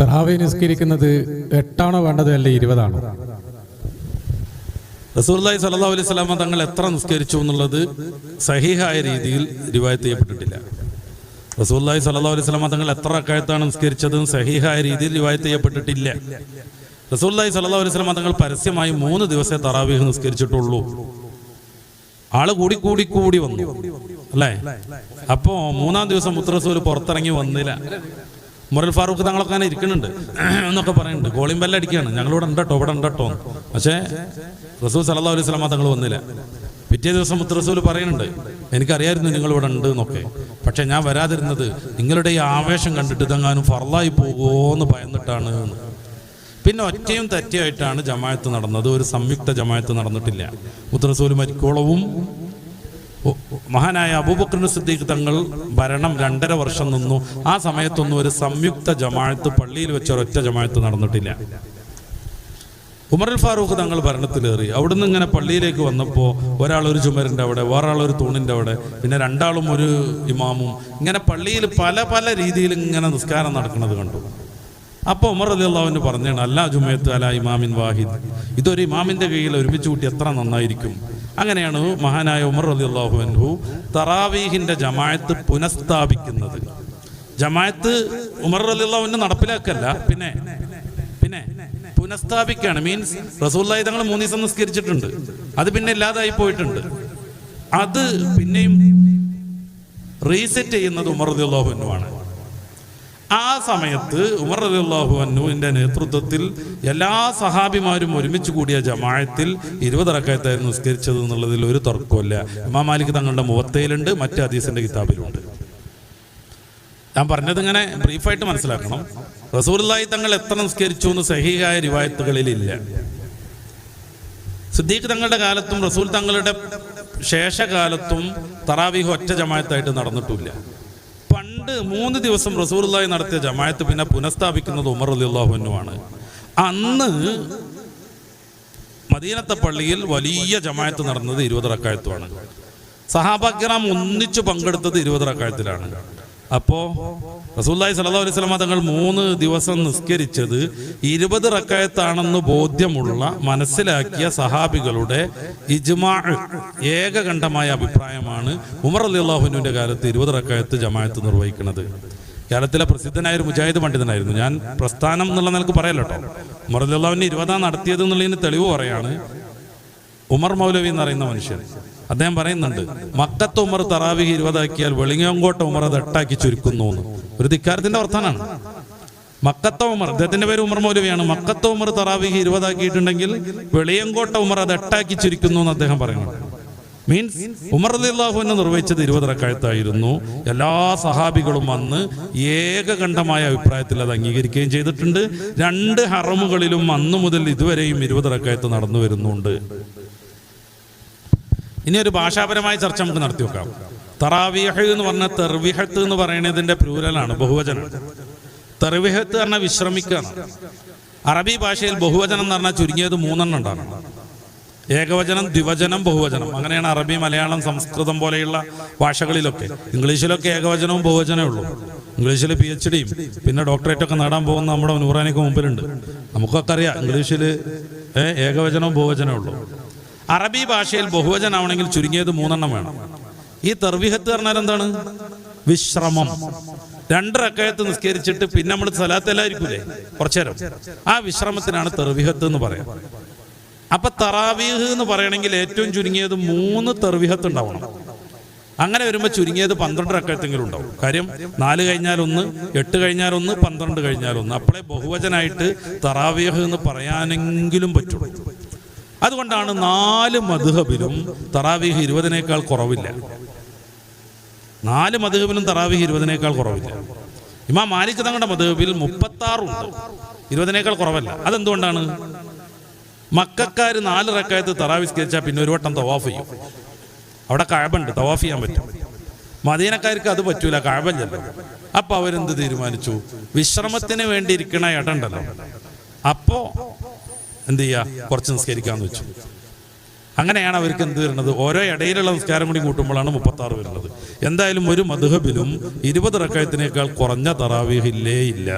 തറാവി നിസ്കരിക്കുന്നത് എട്ടാണോ വേണ്ടത് അല്ലെ ഇരുപതാണോ? റസൂർലായി സല്ലാ അലൈഹി സ്വലാമ തങ്ങൾ എത്ര നിസ്കരിച്ചു എന്നുള്ളത് സഹിഹായ രീതിയിൽ റിവായത്ത് ചെയ്യപ്പെട്ടിട്ടില്ല. റസൂർലായി സല്ലാ അലൈഹി സ്വലാമ തങ്ങൾ എത്ര അക്കാലത്താണ് നിസ്കരിച്ചതും സഹിഹായ രീതിയിൽ റിവായത്ത് ചെയ്യപ്പെട്ടിട്ടില്ല. റസൂർലായി സല്ലാ അലൈഹി സ്വലാമ തങ്ങൾ പരസ്യമായി മൂന്ന് ദിവസത്തെ തറാവീഹ് നിസ്കരിച്ചിട്ടുള്ളൂ. ആൾ കൂടി കൂടി കൂടി വന്നു. അല്ലേ? അപ്പോ മൂന്നാം ദിവസം മുത്തറസൂൽ പുറത്തിറങ്ങി വന്നില്ല. മുറൽ ഫാറൂഖ് തങ്ങളൊക്കെ അങ്ങനെ ഇരിക്കുന്നുണ്ട്. എന്നൊക്കെ പറയുന്നുണ്ട്. കോളിംഗ് ബെല്ല് അടിക്കുകയാണ്. ഞങ്ങളിവിടെ ഉണ്ടട്ടോ ഇവിടെ ഉണ്ടട്ടോ. പക്ഷേ റസൂൽ സല്ലാ അലൈഹി സ്വലാമ തങ്ങൾ വന്നില്ല. പിറ്റേ ദിവസം മുത്തറസൂൽ പറയുന്നുണ്ട് എനിക്കറിയായിരുന്നു നിങ്ങളിവിടെ ഉണ്ട് എന്നൊക്കെ പക്ഷെ ഞാൻ വരാതിരുന്നത് നിങ്ങളുടെ ഈ ആവേശം കണ്ടിട്ട് ഇതെങ്ങാനും ഫറലായി പോകുമോ എന്ന്. ഭയന്നിട്ടാണ് പിന്നെ ഒറ്റയും തെറ്റയായിട്ടാണ് ജമായത്ത് നടന്നത്. ഒരു സംയുക്ത ജമായത്ത് നടന്നിട്ടില്ല. മുത്തറസൂൽ മരിക്കോളവും മഹാനായ അബൂബക്രൻ സിദ്ദീഖ് തങ്ങൾ ഭരണം രണ്ടര വർഷം നിന്നു. ആ സമയത്തൊന്നും ഒരു സംയുക്ത ജമാഅത്ത് പള്ളിയിൽ വെച്ച ഒരൊറ്റ ജമാഅത്ത് നടന്നിട്ടില്ല. ഉമറുൽ ഫാറൂഖ് തങ്ങൾ ഭരണത്തിലേറി. അവിടുന്ന് ഇങ്ങനെ പള്ളിയിലേക്ക് വന്നപ്പോൾ ഒരാൾ ഒരു ചുമരിന്റെ അവിടെ വേറൊരാൾ ഒരു തൂണിന്റെ അവിടെ പിന്നെ രണ്ടാളും ഒരു ഇമാമും. ഇങ്ങനെ പള്ളിയിൽ പല പല രീതിയിൽ ഇങ്ങനെ നിസ്കാരം നടക്കുന്നത് കണ്ടു. അപ്പോൾ ഉമർ അലി അള്ളാഹുവിന് പറഞ്ഞാണ് അല്ലാ ജുമയത്ത് അല ഇമാമിൻ വാഹിദ്. ഇതൊരു ഇമാമിന്റെ കയ്യിൽ ഒരുമിച്ച് കൂട്ടി എത്ര നന്നായിരിക്കും. അങ്ങനെയാണ് മഹാനായ ഉമർ അലി അള്ളാഹു അൻഹു തറാവീഹിന്റെ ജമായത്ത് പുനഃസ്ഥാപിക്കുന്നത്. ജമായത്ത് ഉമർ അലി അള്ളാഹുവിനെ നടപ്പിലാക്കല്ല പിന്നെ പിന്നെ പുനഃസ്ഥാപിക്കുകയാണ്. മീൻസ് റസൂല്ലായി തങ്ങൾ മൂന്ന് ദിവസം നിസ്കരിച്ചിട്ടുണ്ട്. അത് പിന്നെ ഇല്ലാതായി പോയിട്ടുണ്ട്. അത് പിന്നെയും റീസെറ്റ് ചെയ്യുന്നത് ഉമർ അലി അള്ളാഹുവിനുമാണ് ആ സമയത്ത് ഉമർ റളിയല്ലാഹു അൻഹുവിന്റെ നേതൃത്വത്തിൽ എല്ലാ സഹാബിമാരും ഒരുമിച്ച് കൂടിയ ജമാഅത്തിൽ ഇരുപത് റക്കായത്തായിരുന്നു നിസ്കരിച്ചത് എന്നുള്ളതിൽ ഒരു തർക്കമില്ല ഇമാം മാലിക് തങ്ങളുടെ മുഖത്തയിലുണ്ട് മറ്റ് അദീസിന്റെ കിതാബിലുണ്ട്. ഞാൻ പറഞ്ഞത് ഇങ്ങനെ ബ്രീഫായിട്ട് മനസ്സിലാക്കണം. റസൂലുള്ളാഹി തങ്ങൾ എത്ര നിസ്കരിച്ചു എന്ന് സഹിഹായ റിവായത്തുകളിലില്ല. സിദ്ദീഖ് തങ്ങളുടെ കാലത്തും റസൂൽ തങ്ങളുടെ ശേഷകാലത്തും തറാവീഹ് ഒറ്റ ജമായത്തായിട്ട് നടന്നിട്ടില്ല പണ്ട് മൂന്ന് ദിവസം റസൂലുള്ളാഹി നടത്തിയ ജമായത്ത് പിന്നെ പുനഃസ്ഥാപിക്കുന്നത് ഉമർ അലിള്ളാഹുനുമാണ് അന്ന് മദീനത്തെ പള്ളിയിൽ വലിയ ജമായത്ത് നടന്നത് ഇരുപത് റക്കായത്തുമാണ്. സഹാബാഗ്രാം ഒന്നിച്ചു പങ്കെടുത്തത് ഇരുപത് റക്കായത്തിലാണ്. അപ്പോ റസൂല്ലായി സല്ലാ അലൈഹി സ്വലാമ തങ്ങൾ മൂന്ന് ദിവസം നിസ്കരിച്ചത് ഇരുപത് റക്കായത്താണെന്ന് ബോധ്യമുള്ള മനസ്സിലാക്കിയ സഹാബികളുടെ ഇജ്മാ ഏകകണ്ഠമായ അഭിപ്രായമാണ് ഉമർ അലി അള്ളാഹുവിന്റെ കാലത്ത് ഇരുപത് റക്കായത്ത് ജമായത്ത് നിർവഹിക്കുന്നത്. കേരളത്തിലെ പ്രസിദ്ധനായ ഒരു മുജാഹിദ് പണ്ഡിതനായിരുന്നു. ഞാൻ പ്രസ്ഥാനം എന്നുള്ള നിലയ്ക്ക് പറയല്ലോ കേട്ടോ ഉമർ അലി ഇരുപതാം നടത്തിയത് എന്നുള്ളതിന് തെളിവ് പറയാണ്. ഉമർ മൗലവി എന്ന് പറയുന്ന മനുഷ്യൻ. അദ്ദേഹം പറയുന്നുണ്ട് മക്കത്ത് ഉമർ തറാവി ഇരുപതാക്കിയാൽ വെളിങ്ങോട്ട ഉമർ അത് എട്ടാക്കി ചുരുക്കുന്നു എന്ന്. ഒരു ധിക്കാരത്തിന്റെ വർത്താനാണ്. മക്കത്ത ഉമർ അദ്ദേഹത്തിന്റെ പേര് ഉമർ മൗലവിയാണ്. മക്കത്ത ഉമർ തറാവിഹി ഇരുപതാക്കിയിട്ടുണ്ടെങ്കിൽ വെളിയങ്കോട്ട ഉമർ അത് എട്ടാക്കി ചുരുക്കുന്നു എന്ന് അദ്ദേഹം പറയുന്നു മീൻസ് ഉമർ അള്ളാഹുവിനെ നിർവഹിച്ചത് ഇരുപത് റക്കായത്തായിരുന്നു. എല്ലാ സഹാബികളും വന്ന് ഏകകണ്ഠമായ അഭിപ്രായത്തിൽ അത് അംഗീകരിക്കുകയും ചെയ്തിട്ടുണ്ട്. രണ്ട് ഹറമുകളിലും അന്നു മുതൽ ഇതുവരെയും ഇരുപത് റക്കായത്ത് നടന്നു വരുന്നുണ്ട്. ഇനി ഒരു ഭാഷാപരമായ ചർച്ച നമുക്ക് നടത്തി വെക്കാം. തറാവിഹ് എന്ന് പറഞ്ഞ തെർവിഹത്ത് എന്ന് പറയുന്നതിന്റെ പ്ലൂരലാണ് ബഹുവചനം. തെർവിഹത്ത് പറഞ്ഞാൽ വിശ്രമിക്കുകയാണ് അറബി ഭാഷയിൽ ബഹുവചനം എന്ന് പറഞ്ഞാൽ ചുരുങ്ങിയത് മൂന്നെണ്ണം ഉണ്ടാണ്. ഏകവചനം ദ്വിവചനം ബഹുവചനം. അങ്ങനെയാണ് അറബി മലയാളം സംസ്കൃതം പോലെയുള്ള ഭാഷകളിലൊക്കെ. ഇംഗ്ലീഷിലൊക്കെ ഏകവചനവും ബഹുവചനവും ഉള്ളൂ. ഇംഗ്ലീഷിൽ പി എച്ച് ഡിയും പിന്നെ ഡോക്ടറേറ്റ് ഒക്കെ നേടാൻ പോകുന്ന നമ്മുടെ നൂറാനിക്ക് മുമ്പിലുണ്ട്. നമുക്കൊക്കെ അറിയാം ഇംഗ്ലീഷിൽ ഏകവചനവും ബഹുവചനവും ഉള്ളൂ. അറബി ഭാഷയിൽ ബഹുവചനാവണമെങ്കിൽ ചുരുങ്ങിയത് മൂന്നെണ്ണം വേണം. ഈ തെർവിഹത്ത് പറഞ്ഞാൽ എന്താണ്? വിശ്രമം. രണ്ടരക്കയത്ത് നിസ്കരിച്ചിട്ട് പിന്നെ നമ്മൾ സ്ഥലത്തെല്ലായിരിക്കൂലേ കുറച്ചേരം ആ വിശ്രമത്തിനാണ് തെർവിഹത്ത് എന്ന് പറയാം. അപ്പൊ തറാവീഹ് എന്ന് പറയണമെങ്കിൽ ഏറ്റവും ചുരുങ്ങിയത് മൂന്ന് തെർവിഹത്ത് ഉണ്ടാവണം. അങ്ങനെ വരുമ്പോൾ ചുരുങ്ങിയത് പന്ത്രണ്ട് റക്കയത്തെങ്കിലും ഉണ്ടാവും. കാര്യം നാല് കഴിഞ്ഞാൽ ഒന്ന് എട്ട് കഴിഞ്ഞാൽ ഒന്ന് പന്ത്രണ്ട് കഴിഞ്ഞാൽ ഒന്ന് അപ്പോഴേ ബഹുവചനായിട്ട് തറാവീഹ് എന്ന് പറയാനെങ്കിലും പറ്റുള്ളൂ അതുകൊണ്ടാണ് നാല് മധുഹബിലും തറാവീഹ് ഇരുപതിനേക്കാൾ കുറവില്ല. നാല് മധുഹബിലും തറാവീഹ് ഇരുപതിനേക്കാൾ കുറവില്ല. ഇമാം മാലിക് തങ്ങളുടെ മധുഹബിൽ മുപ്പത്തി ആറുണ്ട് ഇരുപതിനേക്കാൾ കുറവല്ല. അതെന്തുകൊണ്ടാണ്? മക്കാർ നാല് റക്കായത്ത് തറാവിസ്കരിച്ചാൽ പിന്നെ ഒരു വട്ടം തവാഫ് ചെയ്യും. അവിടെ കഴബുണ്ട് തവാഫ് ചെയ്യാൻ പറ്റും. മദീനക്കാർക്ക് അത് പറ്റൂല കഴബല്ലല്ലോ അപ്പൊ അവരെന്ത് തീരുമാനിച്ചു? വിശ്രമത്തിന് വേണ്ടി ഇരിക്കണ ഇടണ്ടല്ലോ. അപ്പോ എന്ത് ചെയ്യുക കുറച്ച് നിസ്കരിക്കാന്ന് വെച്ചു. അങ്ങനെയാണ് അവർക്ക് എന്ത് വരുന്നത്? ഓരോ ഇടയിലുള്ള നിസ്കാരം കൂടി കൂട്ടുമ്പോഴാണ് മുപ്പത്തി ആറ് വരുന്നത്. എന്തായാലും ഒരു മധുഹബിലും ഇരുപത് റക്കായത്തിനേക്കാൾ കുറഞ്ഞ തറാവീഹ് ഇല്ലേ ഇല്ല.